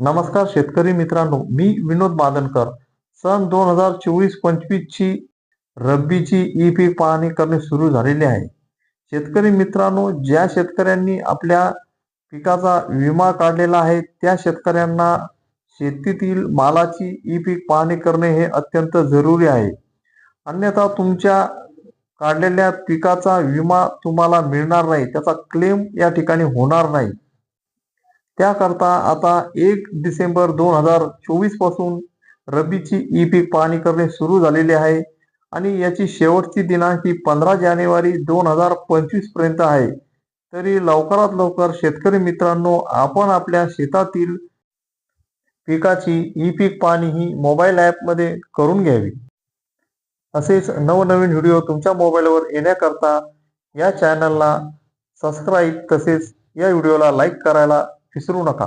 नमस्कार शेतकरी मित्रांनो मी विनोद बादनकर. सन दोन हजार चोवीस पंचवीस ची रब्बीची ई पीक पाहणी करणे सुरू झालेले आहे. शेतकरी मित्रांनो ज्या शेतकऱ्यांनी आपल्या पिकाचा विमा काढलेला आहे त्या शेतकऱ्यांना शेतीतील मालाची ई पीक पाहणी करणे हे अत्यंत जरुरी आहे. अन्यथा तुमच्या काढलेल्या पिकाचा विमा तुम्हाला मिळणार नाही त्याचा क्लेम या ठिकाणी होणार नाही. त्याकरता आता एक डिसेंबर दोन हजार चोवीसपासून रब्बीची ई पीक पाहणी करणे सुरू झालेले आहे. आणि याची शेवटची दिनांक ही पंधरा जानेवारी दोन हजार पंचवीसपर्यंत आहे. तरी लवकरात लवकर शेतकरी मित्रांनो आपण आपल्या शेतातील पिकाची ई पीक पाहणी ही मोबाईल ॲपमध्ये करून घ्यावी. असेच नवनवीन व्हिडिओ तुमच्या मोबाईलवर येण्याकरता या चॅनलला सबस्क्राईब तसेच या व्हिडिओला लाईक करायला विसरू नका